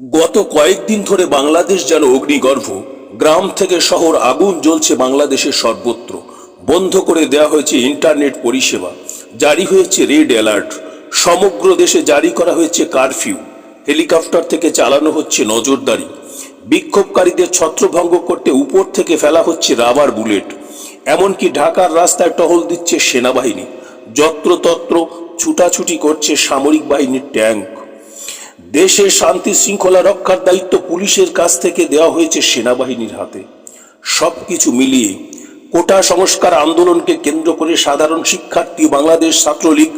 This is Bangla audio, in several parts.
গত কয়েকদিন ধরে বাংলাদেশ যেন অগ্নিগর্ভ, গ্রাম থেকে শহর আগুন জ্বলছে বাংলাদেশের সর্বত্র। বন্ধ করে দেওয়া হয়েছে ইন্টারনেট পরিষেবা, জারি হয়েছে রেড অ্যালার্ট, সমগ্র দেশে জারি করা হয়েছে কারফিউ, হেলিকপ্টার থেকে চালানো হচ্ছে নজরদারি, বিক্ষোভকারীদের ছত্রভঙ্গ করতে উপর থেকে ফেলা হচ্ছে রাবার বুলেট, এমনকি ঢাকার রাস্তায় টহল দিচ্ছে সেনাবাহিনী, যত্রতত্র ছুটাছুটি করছে সামরিক বাহিনীর ট্যাঙ্ক। দেশের শান্তি শৃঙ্খলা রক্ষার দায়িত্ব পুলিশের কাছ থেকে দেওয়া হয়েছে সেনাবাহিনীর হাতে। সবকিছু মিলিয়ে কোটা সংস্কার আন্দোলনকে কেন্দ্র করে সাধারণ শিক্ষার্থী বাংলাদেশ ছাত্রলীগ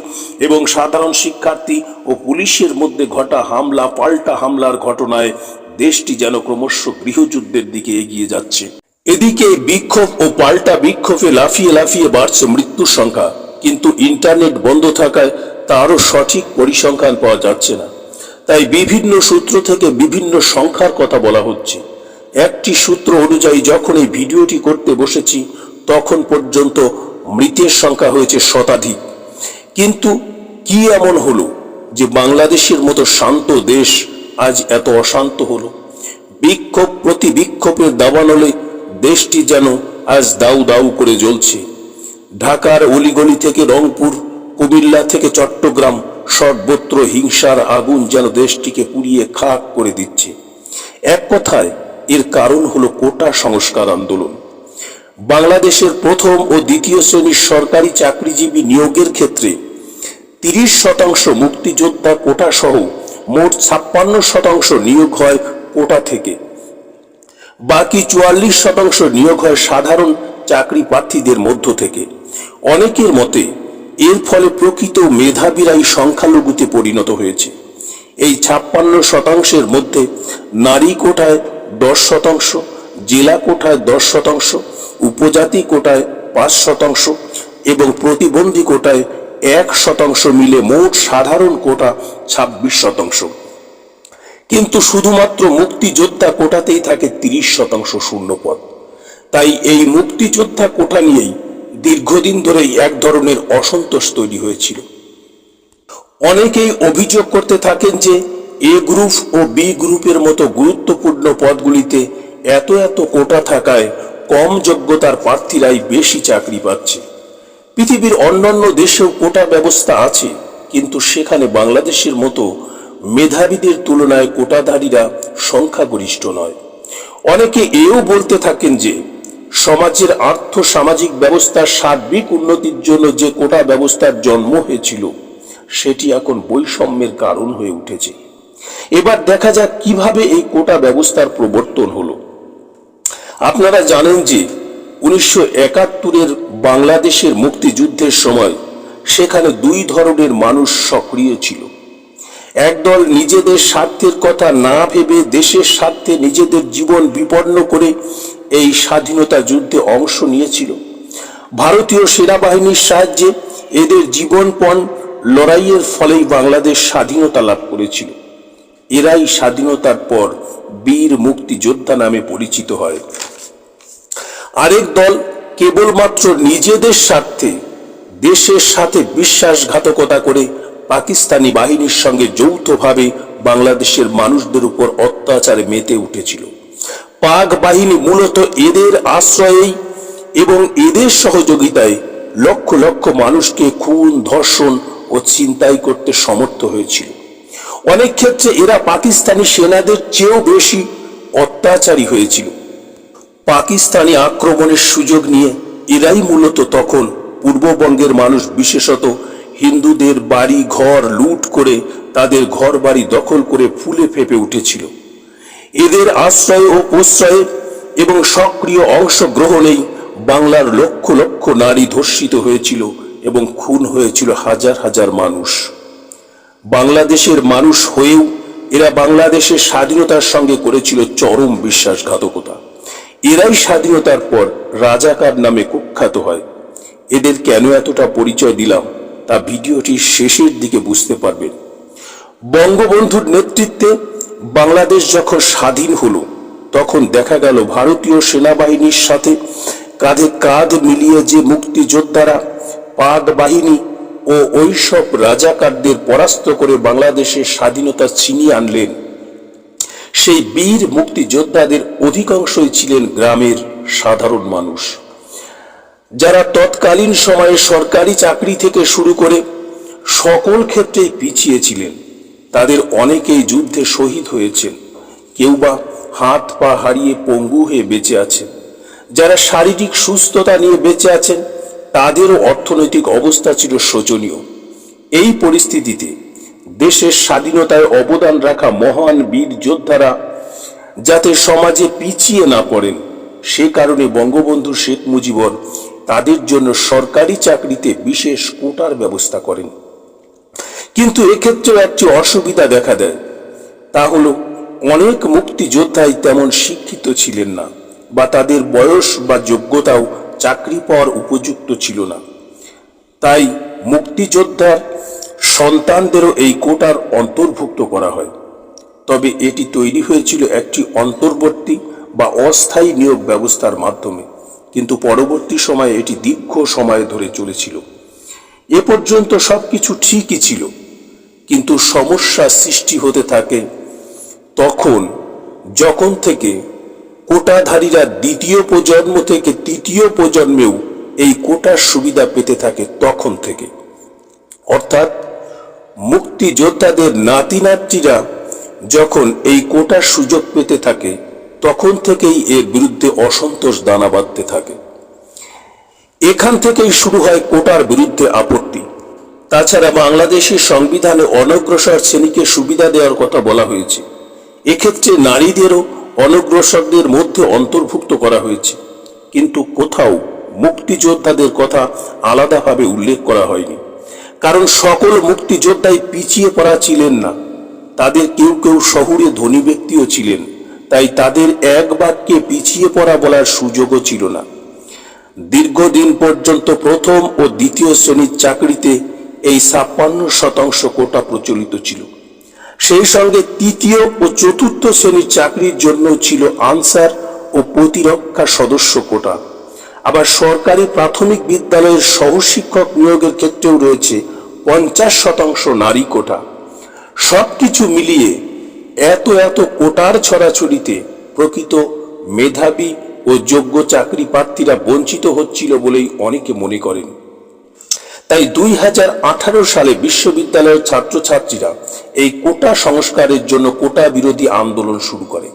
এবং সাধারণ শিক্ষার্থী ও পুলিশের মধ্যে ঘটা হামলা, পাল্টা হামলার ঘটনায় দেশটি যেন ক্রমশ গৃহযুদ্ধের দিকে এগিয়ে যাচ্ছে। এদিকে বিক্ষোভ ও পাল্টা বিক্ষোভে লাফিয়ে লাফিয়ে বাড়ছে মৃত্যুর সংখ্যা, কিন্তু ইন্টারনেট বন্ধ থাকায় তারও সঠিক পরিসংখ্যান পাওয়া যাচ্ছে না। তাই বিভিন্ন সূত্র থেকে বিভিন্ন সংখ্যার কথা বলা হচ্ছে। একটি সূত্র অনুযায়ী যখন এই ভিডিওটি করতে বসেছি, তখন পর্যন্ত মৃতের সংখ্যা হয়েছে শতাধিক। কিন্তু কি এমন হলো যে বাংলাদেশের মতো শান্ত দেশ আজ এত অশান্ত হলো? বিক্ষোভ প্রতি বিক্ষোভের দাবানলে দেশটি যেন আজ দাউ দাউ করে জ্বলছে। ঢাকার অলিগলি থেকে রংপুর, কুমিল্লা থেকে চট্টগ্রাম সর্বত্র হিংসার আগুন যেন দেশটিকে পুড়িয়ে খাক করে দিচ্ছে। এক কথায়, এর কারণ হলো কোটা সংস্কার আন্দোলন। বাংলাদেশের প্রথম ও দ্বিতীয় শ্রেণির সরকারি চাকরিজীবী নিয়োগের ক্ষেত্রে তিরিশ শতাংশ মুক্তিযোদ্ধা কোটা সহ মোট ছাপ্পান্ন শতাংশ নিয়োগ হয় কোটা থেকে। বাকি চুয়াল্লিশ শতাংশ নিয়োগ হয় সাধারণ চাকরি প্রার্থীদের মধ্য থেকে। অনেকের মতে এর ফলে প্রকৃত মেধাবীরাই সংখ্যালঘুতে পরিণত হয়েছে। এই ছাপ্পান্ন শতাংশের মধ্যে নারী কোটায় দশ শতাংশ, জেলা কোটায় দশ শতাংশ, উপজাতি কোটায় পাঁচ শতাংশ এবং প্রতিবন্ধী কোটায় এক শতাংশ মিলে মোট সাধারণ কোটা ছাব্বিশ শতাংশ। কিন্তু শুধুমাত্র মুক্তিযোদ্ধা কোটাতেই থাকে তিরিশ শতাংশ শূন্যপদ। তাই এই মুক্তিযোদ্ধা কোটা নিয়েই দীর্ঘদিন ধরেই এক ধরনের অসন্তোষ তৈরি হয়েছিল। অনেকেই অভিযোগ করতে থাকেন যে, এ গ্রুপ ও বি গ্রুপের মতো গুরুত্বপূর্ণ পদগুলিতে এত এত কোটা থাকায় কম যোগ্যতার প্রার্থীরাই বেশি চাকরি পাচ্ছে। পৃথিবীর অন্যান্য দেশেও কোটা ব্যবস্থা আছে, কিন্তু সেখানে বাংলাদেশের মতো মেধাবীদের তুলনায় কোটাধারীরা সংখ্যাগরিষ্ঠ নয়। অনেকে এও বলতে থাকেন যে সমাজের আর্থ সামাজিক ব্যবস্থার সার্বিক উন্নতির জন্য যে কোটা ব্যবস্থার জন্ম হয়েছিল, সেটি এখন বৈষম্যের কারণ হয়ে উঠেছে। এবার দেখা যাক কীভাবে এই কোটা ব্যবস্থার প্রবর্তন হলো। আপনারা জানেন যে উনিশশো একাত্তরের বাংলাদেশের মুক্তিযুদ্ধের সময় সেখানে দুই ধরনের মানুষ সক্রিয় ছিল। একদল নিজেদের স্বার্থের কথা না ভেবে দেশের স্বার্থে নিজেদের জীবন বিপন্ন করে এই স্বাধীনতা যুদ্ধে অংশ নিয়েছিল। ভারতীয় সেনাবাহিনীর সাহায্যে এদের জীবনপণ লড়াইয়ের ফলেই বাংলাদেশ স্বাধীনতা লাভ করেছিল। এরাই স্বাধীনতার পর বীর মুক্তিযোদ্ধা নামে পরিচিত হয়। আরেক দল কেবলমাত্র নিজেদের স্বার্থে, দেশের সাথে বিশ্বাসঘাতকতা করে পাকিস্তানি বাহিনীর সঙ্গে যৌথভাবে বাংলাদেশের মানুষদের উপর অত্যাচারে মেতে উঠেছিল। পাক বাহিনী মূলত এদের আশ্রয়েই এবং এদের সহযোগিতায় লক্ষ লক্ষ মানুষকে খুন, ধর্ষণ ও চিন্তাই করতে সমর্থ হয়েছিল। অনেক ক্ষেত্রে এরা পাকিস্তানি সেনাদের চেয়েও বেশি অত্যাচারী হয়েছিল। পাকিস্তানি আক্রমণের সুযোগ নিয়ে এরাই মূলত তখন পূর্ববঙ্গের মানুষ, বিশেষত হিন্দুদের বাড়ি, ঘর লুট করে তাদের ঘর বাড়ি দখল করে ফুলে ফেপে উঠেছিল। এদের আশ্রয় ও প্রশ্রয়ে এবং সক্রিয় অংশগ্রহণেই বাংলার লক্ষ লক্ষ নারী ধর্ষিত হয়েছিল এবং খুন হয়েছিল হাজার হাজার মানুষ। বাংলাদেশের মানুষ হয়েও এরা বাংলাদেশের স্বাধীনতার সঙ্গে করেছিল চরম বিশ্বাসঘাতকতা। এরাই স্বাধীনতার পর রাজাকার নামে কুখ্যাত হয়। এদের কেন এতটা পরিচয় দিলাম তা ভিডিওটির শেষের দিকে বুঝতে পারবেন। বঙ্গবন্ধুর নেতৃত্বে বাংলাদেশ যখন স্বাধীন হলো, তখন দেখা গেল ভারতীয় সেনাবাহিনীর সাথে কাঁধে কাঁধ মিলিয়ে যে মুক্তিযোদ্ধারা পাক বাহিনী ও ওইসব রাজাকারদের পরাস্ত করে বাংলাদেশের স্বাধীনতা ছিনিয়ে আনলেন, সেই বীর মুক্তিযোদ্ধাদের অধিকাংশই ছিলেন গ্রামের সাধারণ মানুষ। যারা তৎকালীন সময়ে সরকারি চাকরি থেকে শুরু করে সকল ক্ষেত্রেই পিছিয়ে ছিলেন। তাদের অনেকেই যুদ্ধে শহীদ হয়েছেন কেউ বা হাত পা হারিয়ে পঙ্গু হয়ে বেঁচে আছেন যারা শারীরিক সুস্থতা নিয়ে বেঁচে আছেন, তাদেরও অর্থনৈতিক অবস্থা ছিল শোচনীয়। এই পরিস্থিতিতে দেশের স্বাধীনতায় অবদান রাখা মহান বীর যোদ্ধারা যাতে সমাজে পিছিয়ে না পড়েন, সে কারণে বঙ্গবন্ধু শেখ মুজিবর তাদের জন্য সরকারি চাকরিতে বিশেষ কোটার ব্যবস্থা করেন। কিন্তু এক্ষেত্রেও একটি অসুবিধা দেখা দেয়। তা হলো, অনেক মুক্তিযোদ্ধাই তেমন শিক্ষিত ছিলেন না বা তাদের বয়স বা যোগ্যতাও চাকরি পাওয়ার উপযুক্ত ছিল না। তাই মুক্তিযোদ্ধার সন্তানদেরও এই কোটার অন্তর্ভুক্ত করা হয়। তবে এটি তৈরি হয়েছিল একটি অন্তর্বর্তী বা অস্থায়ী নিয়োগ ব্যবস্থার মাধ্যমে, কিন্তু পরবর্তী সময়ে এটি দীর্ঘ সময় ধরে চলেছিল। এ পর্যন্ত সবকিছু ঠিকই ছিল। কিন্তু সমস্যা সৃষ্টি হতে থাকে। তখন যখন থেকে কোটাধারীরা দ্বিতীয় প্রজন্ম থেকে তৃতীয় প্রজন্মেও এই কোটার সুবিধা পেতে থাকে তখন থেকে। অর্থাৎ মুক্তিযোদ্ধাদের নাতি নাতনিরা যখন এই কোটার সুযোগ পেতে থাকে, তখন থেকেই এর বিরুদ্ধে অসন্তোষ দানা বাঁধতে থাকে। এখান থেকেই শুরু হয় কোটার বিরুদ্ধে আপত্তি। তাছাড়া বাংলাদেশের সংবিধানে অনগ্রসর শ্রেণীকে সুবিধা দেওয়ার কথা বলা হয়েছে। এক্ষেত্রে নারীদেরও অনগ্রসরদের মধ্যে অন্তর্ভুক্ত করা হয়েছে। কিন্তু কোথাও মুক্তিযোদ্ধাদের কথা আলাদাভাবে উল্লেখ করা হয়নি। কারণ সকল মুক্তিযোদ্ধাই পিছিয়ে পড়া ছিলেন না। তাদের কেউ কেউ শহুরে ধনী ব্যক্তিও ছিলেন। তাই তাদের এক বাক্যে পিছিয়ে পড়া বলার সুযোগও ছিল না। দীর্ঘদিন পর্যন্ত প্রথম ও দ্বিতীয় শ্রেণির চাকরিতে এই ছাপ্পান্ন শতাংশ কোটা প্রচলিত ছিল। সেই সঙ্গে তৃতীয় ও চতুর্থ শ্রেণির চাকরির জন্য ছিল আনসার ও প্রতিরক্ষা সদস্য কোটা। আবার সরকারি প্রাথমিক বিদ্যালয়ের সহশিক্ষক নিয়োগের ক্ষেত্রেও রয়েছে পঞ্চাশ শতাংশ নারী কোটা। সবকিছু মিলিয়ে এত এত কোটার ছড়াছড়িতে প্রকৃত মেধাবী ও যোগ্য চাকরি প্রার্থীরা বঞ্চিত হচ্ছিল বলেই অনেকে মনে করেন। তাই দুই হাজার আঠারো সালে বিশ্ববিদ্যালয়ের ছাত্রছাত্রীরা এই কোটা সংস্কারের জন্য কোটা বিরোধী আন্দোলন শুরু করে।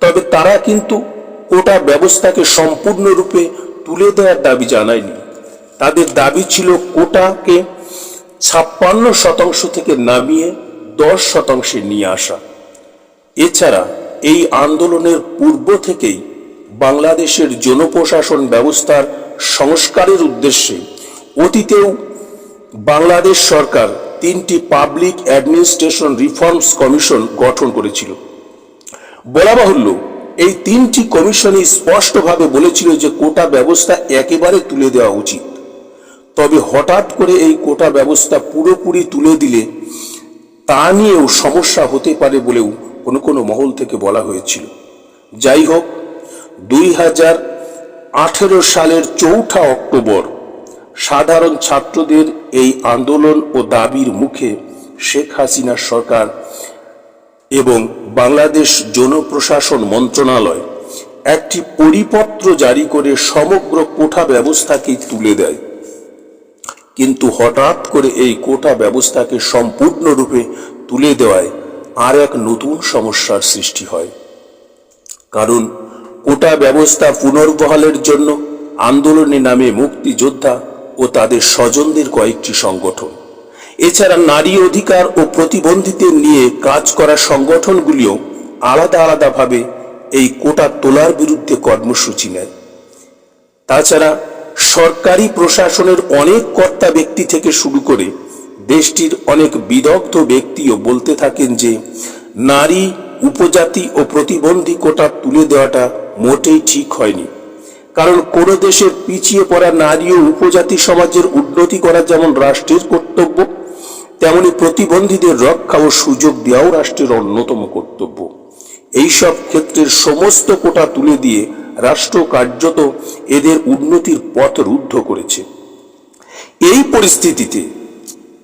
তবে তারা কিন্তু কোটা ব্যবস্থাকে সম্পূর্ণরূপে তুলে দেওয়ার দাবি জানায়নি। তাদের দাবি ছিল কোটাকে ছাপ্পান্ন শতাংশ থেকে নামিয়ে দশ শতাংশে নিয়ে আসা। এছাড়া এই আন্দোলনের পূর্ব থেকেই বাংলাদেশের জনপ্রশাসন ব্যবস্থার সংস্কারের উদ্দেশ্যে অতীতেও বাংলাদেশ সরকার তিনটি পাবলিক অ্যাডমিনিস্ট্রেশন রিফর্মস কমিশন গঠন করেছিল। বলা বাহুল্য, এই তিনটি কমিশনই স্পষ্টভাবে বলেছিল যে কোটা ব্যবস্থা একেবারে তুলে দেওয়া উচিত। তবে হঠাৎ করে এই কোটা ব্যবস্থা পুরোপুরি তুলে দিলে তা নিয়েও সমস্যা হতে পারে বলেও কোনো কোনো মহল থেকে বলা হয়েছিল। যাই হোক, দুই হাজার আঠেরো সালের চৌঠা অক্টোবর সাধারণ ছাত্রদের এই আন্দোলন ও দাবির মুখে শেখ হাসিনা সরকার এবং বাংলাদেশ জনপ্রশাসন মন্ত্রণালয় একটি পরিপত্র জারি করে সমগ্র কোঠা ব্যবস্থাকেই তুলে দেয়। কিন্তু হঠাৎ করে এই কোটা ব্যবস্থাকে সম্পূর্ণরূপে তুলে দেওয়ায় আর এক নতুন সমস্যার সৃষ্টি হয়। কারণ কোটা ব্যবস্থা পুনর্বহালের জন্য আন্দোলনে নামে মুক্তিযোদ্ধা ও তাদের স্বজনদের কয়েকটি সংগঠন। এছাড়া নারী অধিকার ও প্রতিবন্ধীদের নিয়ে কাজ করা সংগঠনগুলিও আলাদা আলাদাভাবে এই কোটা তোলার বিরুদ্ধে কর্মসূচি নেয়। তাছাড়া সরকারি প্রশাসনের অনেক কর্তা ব্যক্তি থেকে শুরু করে দেশটির অনেক বিদগ্ধ ব্যক্তিও বলতে থাকেন যে, নারী, উপজাতি ও প্রতিবন্ধী কোটা তুলে দেওয়াটা মোটেই ঠিক হয়নি। কারণ কোন দেশের পিছিয়ে পড়া নারী ও উপজাতি সমাজের উন্নতি করা যেমন রাষ্ট্রের কর্তব্য, তেমনি প্রতিবন্ধীদের রক্ষা ও সুযোগ দেওয়াও রাষ্ট্রের অন্যতম কর্তব্য। এইসব ক্ষেত্রের সমস্ত কোটা তুলে দিয়ে রাষ্ট্র কার্যত এদের উন্নতির পথ রুদ্ধ করেছে। এই পরিস্থিতিতে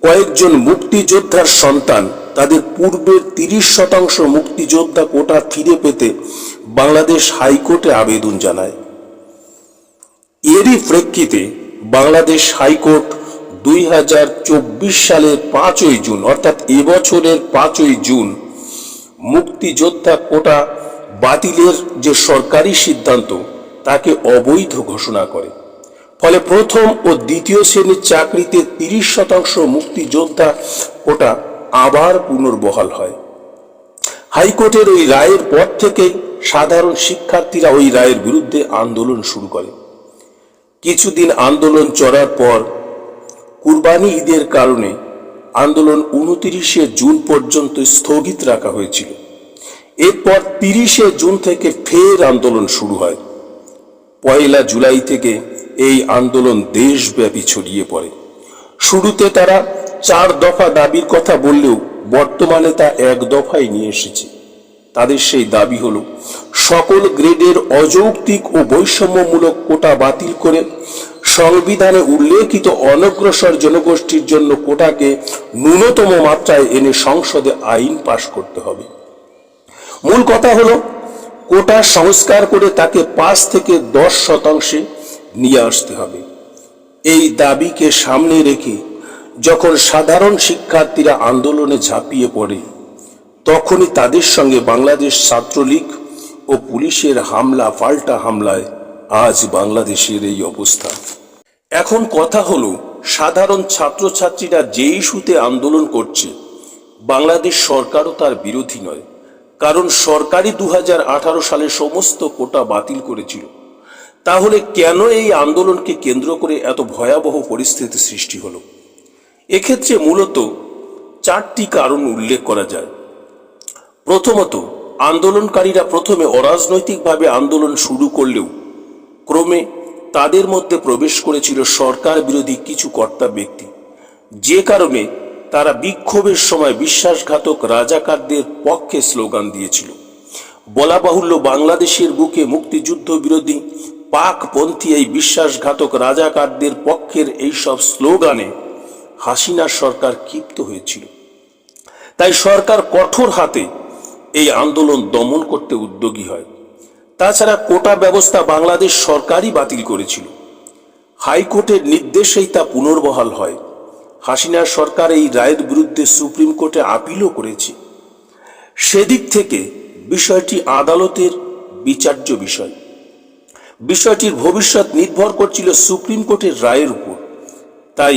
কয়েকজন মুক্তিযোদ্ধার সন্তান, তাদের পূর্বের তিরিশ শতাংশ মুক্তিযোদ্ধা কোটা ফিরে পেতে বাংলাদেশ হাইকোর্টে আবেদন জানায়। এরই প্রেক্ষিতে বাংলাদেশ হাইকোর্ট দুই হাজার চব্বিশ সালের পাঁচই জুন, অর্থাৎ এবছরের পাঁচই জুন, মুক্তিযোদ্ধা কোটা বাতিলের যে সরকারি সিদ্ধান্ত, তাকে অবৈধ ঘোষণা করে। ফলে প্রথম ও দ্বিতীয় শ্রেণির চাকরিতে তিরিশ শতাংশ মুক্তিযোদ্ধা কোটা আবার পুনর্বহাল হয়। হাইকোর্টের ওই রায়ের পর থেকে সাধারণ শিক্ষার্থীরা ওই রায়ের বিরুদ্ধে আন্দোলন শুরু করে। কিছুদিন আন্দোলন চড়ার পর কুরবানি ঈদের কারণে আন্দোলন উনতিরিশে জুন পর্যন্ত স্থগিত রাখা হয়েছিল। এরপর তিরিশে জুন থেকে ফের আন্দোলন শুরু হয়। পয়লা জুলাই থেকে এই আন্দোলন দেশব্যাপী ছড়িয়ে পড়ে। শুরুতে তারা চার দফা দাবির কথা বললেও বর্তমানে তা এক দফায় নিয়ে এসেছে। তাদের সেই দাবি হলো, সকল গ্রেডের অযৌক্তিক ও বৈষম্যমূলক কোটা বাতিল করে সংবিধানে উল্লেখিত অনগ্রসর জনগোষ্ঠীর জন্য কোটাকে ন্যূনতম মাত্রায় এনে সংসদে আইন পাশ করতে হবে। মূল কথা হলো, কোটা সংস্কার করে তাকে পাঁচ থেকে দশ শতাংশে নিয়ে আসতে হবে। এই দাবিকে সামনে রেখে যখন সাধারণ শিক্ষার্থীরা আন্দোলনে ঝাঁপিয়ে পড়ে তখনই তাদের সঙ্গে বাংলাদেশ ছাত্রলীগ ও পুলিশের হামলা, পাল্টা হামলায় আজ বাংলাদেশের এই অবস্থা। এখন কথা হলো, সাধারণ ছাত্রছাত্রীরা যে ইস্যুতে আন্দোলন করছে, বাংলাদেশ সরকারও তার বিরোধী নয়। কারণ সরকারই দু হাজার আঠারো সালে সমস্ত কোটা বাতিল করেছিল। তাহলে কেন এই আন্দোলনকে কেন্দ্র করে এত ভয়াবহ পরিস্থিতি সৃষ্টি হলো? এক্ষেত্রে মূলত চারটি কারণ উল্লেখ করা যায়। প্রথমত, আন্দোলনকারীরা প্রথমে অরাজনৈতিকভাবে আন্দোলন শুরু করলেও ক্রমে তাদের মধ্যে প্রবেশ করেছিল সরকার বিরোধী কিছু কর্তা ব্যক্তি। যে কারণে তারা বিক্ষোভের সময় বিশ্বাসঘাতক রাজাকারদের পক্ষে স্লোগান দিয়েছিল। বলা বাহুল্য বাংলাদেশের বুকে মুক্তিযুদ্ধ বিরোধী পাকপন্থী এই বিশ্বাসঘাতক রাজাকারদের পক্ষের এইসব স্লোগানে হাসিনা সরকার ক্ষিপ্ত হয়েছিল। তাই সরকার কঠোর হাতে এই আন্দোলন দমন করতে উদ্যোগী হয়। তাছাড়া কোটা ব্যবস্থা বাংলাদেশ সরকারই বাতিল করেছিল। হাইকোর্টের নির্দেশেই তা পুনর্বহাল হয়। হাসিনা সরকার এই রায়ের বিরুদ্ধে সুপ্রিম কোর্টে আপিলও করেছে। সেদিক থেকে বিষয়টি আদালতের বিচার্য বিষয়। বিষয়টির ভবিষ্যৎ নির্ভর করছিল সুপ্রিম কোর্টের রায়ের উপর। তাই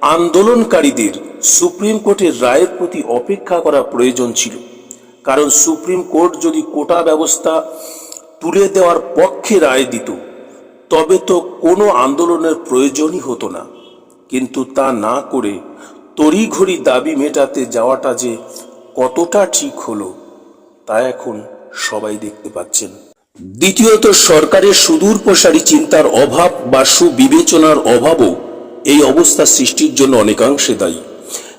আন্দোলনকারীদের সুপ্রিম কোর্টের রায়ের প্রতি অপেক্ষা করা প্রয়োজন ছিল। কারণ সুপ্রিম কোর্ট যদি কোটা ব্যবস্থা তুলে দেওয়ার পক্ষে রায় দিত, তবে তো কোনো আন্দোলনের প্রয়োজনই হতো না। কিন্তু তা না করে তড়িঘড়ি দাবি মেটাতে যাওয়াটা যে কতটা ঠিক হলো, তা এখন সবাই দেখতে পাচ্ছেন। দ্বিতীয়ত, সরকারের সুদূর প্রসারী চিন্তার অভাব বা সুবিবেচনার অভাবও এই অবস্থা সৃষ্টির জন্য অনেকাংশে দায়ী।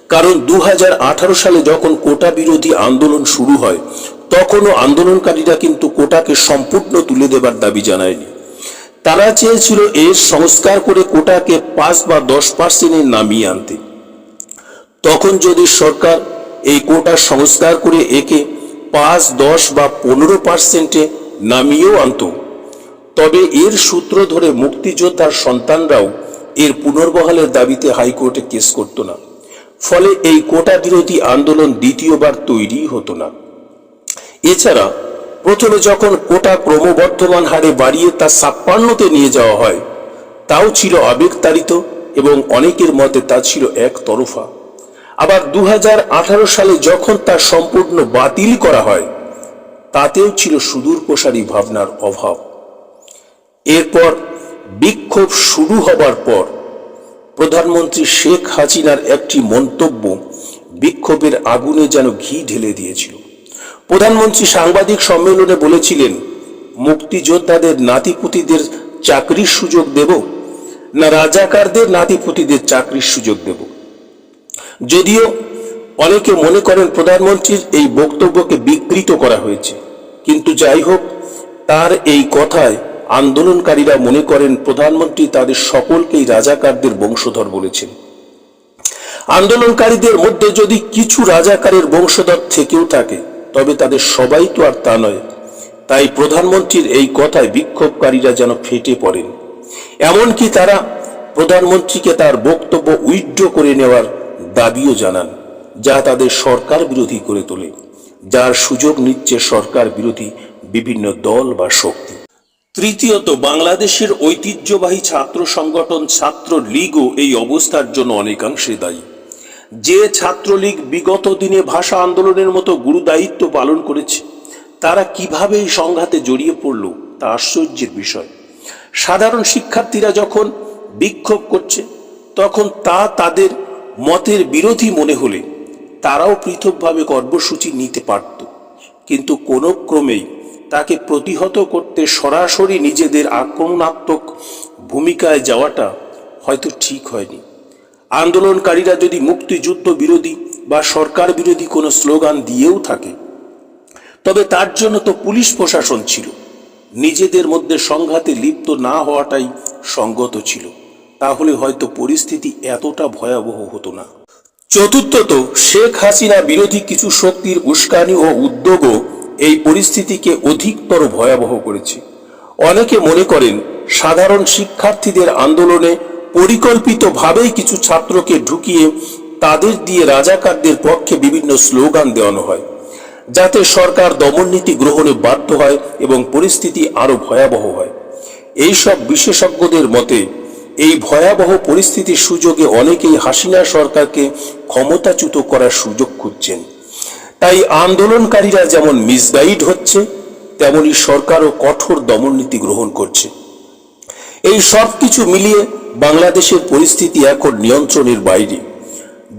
কারণ দু হাজার আঠারো সালে যখন কোটা বিরোধী আন্দোলন শুরু হয়, তখনও আন্দোলনকারীরা কিন্তু কোটাকে সম্পূর্ণ তুলে দেবার দাবি জানায়নি। তারা চেয়েছিল এর সংস্কার করে কোটাকে পাঁচ বা দশ পার্সেন্টে নামিয়ে আনতে। তখন যদি সরকার এই কোটা সংস্কার করে একে পাঁচ, দশ বা পনেরো পার্সেন্টে নামিয়েও আনত, তবে এর সূত্র ধরে মুক্তিযোদ্ধার সন্তানরাও এর পুনর্বহালের দাবিতে হাইকোর্টে কেস করত না। ফলে এই কোটা বিরোধী আন্দোলন দ্বিতীয়বার তৈরি হতো না। এছাড়া প্রথমে যখন কোটা ক্রমবর্ধমান হারে বাড়িয়ে তা ছাপ্পান্নতে নিয়ে যাওয়া হয়, তাও ছিল আবেগতাড়িত এবং অনেকের মতে তা ছিল এক তরফা আবার দু হাজার আঠারো সালে যখন তা সম্পূর্ণ বাতিল করা হয়, তাতেও ছিল সুদূর প্রসারী ভাবনার অভাব। এরপর বিক্ষোভ শুরু হবার পর প্রধানমন্ত্রী শেখ হাসিনার একটি মন্তব্য বিক্ষোভের আগুনে যেন ঘি ঢেলে দিয়েছিল। প্রধানমন্ত্রী সাংবাদিক সম্মেলনে বলেছিলেন, মুক্তিযোদ্ধাদের নাতিপুতিদের চাকরির সুযোগ দেব না রাজাকারদের নাতিপুতিদের চাকরির সুযোগ দেব। যদিও অনেকে মনে করেন প্রধানমন্ত্রীর এই বক্তব্যকে বিকৃত করা হয়েছে, কিন্তু যাই হোক, তার এই কথায় আন্দোলনকারীরা মনে করেন প্রধানমন্ত্রী তাদের সকলকেই রাজাকারদের বংশধর বলেছেন। আন্দোলনকারীদের মধ্যে যদি কিছু রাজাকারের বংশধর থেকেও থাকে, তবে তাদের সবাই তো আর তা নয়। তাই প্রধানমন্ত্রীর এই কথায় বিক্ষোভকারীরা যেন ফেটে পড়েন। এমনকি তারা প্রধানমন্ত্রীকে তার বক্তব্য উইথড্র করে নেওয়ার দাবিও জানান, যা তাদের সরকার বিরোধী করে তোলে, যার সুযোগ নিচ্ছে সরকার বিরোধী বিভিন্ন দল বা শক্তি। তৃতীয়ত, বাংলাদেশের ঐতিহ্যবাহী ছাত্র সংগঠন ছাত্র লীগও এই অবস্থার জন্য অনেকাংশে দায়ী। যে ছাত্রলীগ বিগত দিনে ভাষা আন্দোলনের মতো গুরু দায়িত্ব পালন করেছে, তারা কীভাবে এই সংঘাতে জড়িয়ে পড়ল, তা আশ্চর্যের বিষয়। সাধারণ শিক্ষার্থীরা যখন বিক্ষোভ করছে, তখন তা তাদের মতের বিরোধী মনে হলে তারাও পৃথকভাবে কর্মসূচি নিতে পারত। কিন্তু কোনো ক্রমেই তাকে প্রতিহত করতে সরাসরি নিজেদের আক্রমণাত্মক ভূমিকায় যাওয়াটা হয়তো ঠিক হয়নি। আন্দোলনকারীরা যদি মুক্তিযুদ্ধ বিরোধী বা সরকার বিরোধী কোনো স্লোগান দিয়েও থাকে, তবে তার জন্য তো পুলিশ প্রশাসন ছিল। নিজেদের মধ্যে সংঘাতে লিপ্ত না হওয়াটাই সঙ্গত ছিল। তাহলে হয়তো পরিস্থিতি এতটা ভয়াবহ হতো না। চতুর্থত, শেখ হাসিনা বিরোধী কিছু শক্তির উস্কানি ও উদ্যোগও এই পরিস্থিতিকে অধিকতর ভয়াবহ করেছে। অনেকে মনে করেন, সাধারণ শিক্ষার্থীদের আন্দোলনে পরিকল্পিতভাবেই কিছু ছাত্রকে ঢুকিয়ে তাদের দিয়ে রাজাকারদের পক্ষে বিভিন্ন স্লোগান দেওয়ানো হয়, যাতে সরকার দমননীতি গ্রহণে বাধ্য হয় এবং পরিস্থিতি আরও ভয়াবহ হয়। এইসব বিশেষজ্ঞদের মতে, এই ভয়াবহ পরিস্থিতির সুযোগে অনেকেই হাসিনা সরকারকে ক্ষমতাচ্যুত করার সুযোগ খুঁজছেন। তাই আন্দোলনকারীরা যেমন মিসগাইড হচ্ছে, তেমনি সরকারও কঠোর দমননীতি গ্রহণ করছে। এই সব কিছু মিলিয়ে বাংলাদেশের পরিস্থিতি এখন নিয়ন্ত্রণের বাইরে।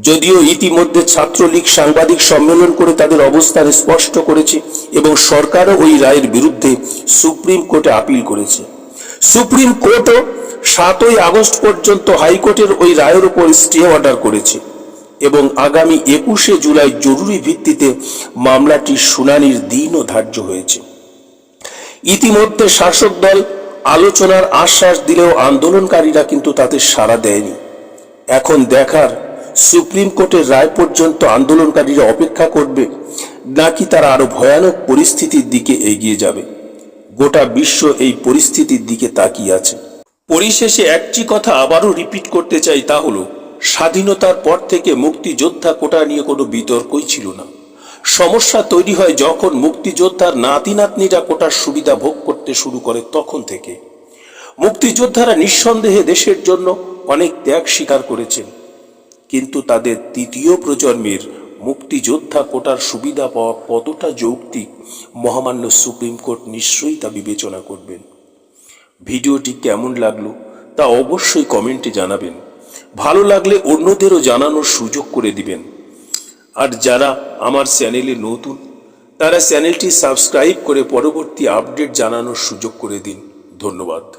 যদিও ইতিমধ্যে ছাত্রলীগ সাংবাদিক সম্মেলন করে তাদের অবস্থান স্পষ্ট করেছে এবং সরকারও ওই রায়ের বিরুদ্ধে সুপ্রিম কোর্টে আপিল করেছে। সুপ্রিম কোর্টও সাতই আগস্ট পর্যন্ত হাইকোর্টের ওই রায়ের উপর স্টে অর্ডার করেছে। এবং আগামী একুশে জুলাই জরুরি ভিত্তিতে মামলাটির শুনানির দিনও ধার্য হয়েছে। ইতিমধ্যে শাসক দল আলোচনার আশ্বাস দিলেও আন্দোলনকারীরা কিন্তু তাতে সাড়া দেয়নি। এখন দেখার সুপ্রিম কোর্টের রায় পর্যন্ত আন্দোলনকারীরা অপেক্ষা করবে, নাকি তারা আরও ভয়ানক পরিস্থিতির দিকে এগিয়ে যাবে। গোটা বিশ্ব এই পরিস্থিতির দিকে তাকিয়ে আছে। পরিশেষে একটি কথা আবারও রিপিট করতে চাই তা হলো স্বাধীনতার পর থেকে মুক্তিযোদ্ধা কোটা নিয়ে কোনো বিতর্কই ছিল না। সমস্যা তৈরি হয় যখন মুক্তিযোদ্ধার নাতি নাতনিরা কোটার সুবিধা ভোগ করতে শুরু করে তখন থেকে। মুক্তিযোদ্ধারা নিঃসন্দেহে দেশের জন্য অনেক ত্যাগ স্বীকার করেছেন। কিন্তু তাদের তৃতীয় প্রজন্মের মুক্তিযোদ্ধা কোটার সুবিধা পাওয়া কতটা যৌক্তিক, মহামান্য সুপ্রিম কোর্ট নিশ্চয়ই তা বিবেচনা করবেন। ভিডিওটি কেমন লাগল তা অবশ্যই কমেন্টে জানাবেন। ভালো লাগলে অন্যদেরও জানানোর সুযোগ করে দিবেন। আর যারা আমার চ্যানেলে নতুন, তারা চ্যানেলটি সাবস্ক্রাইব করে পরবর্তী আপডেট জানানোর সুযোগ করে দিন। ধন্যবাদ।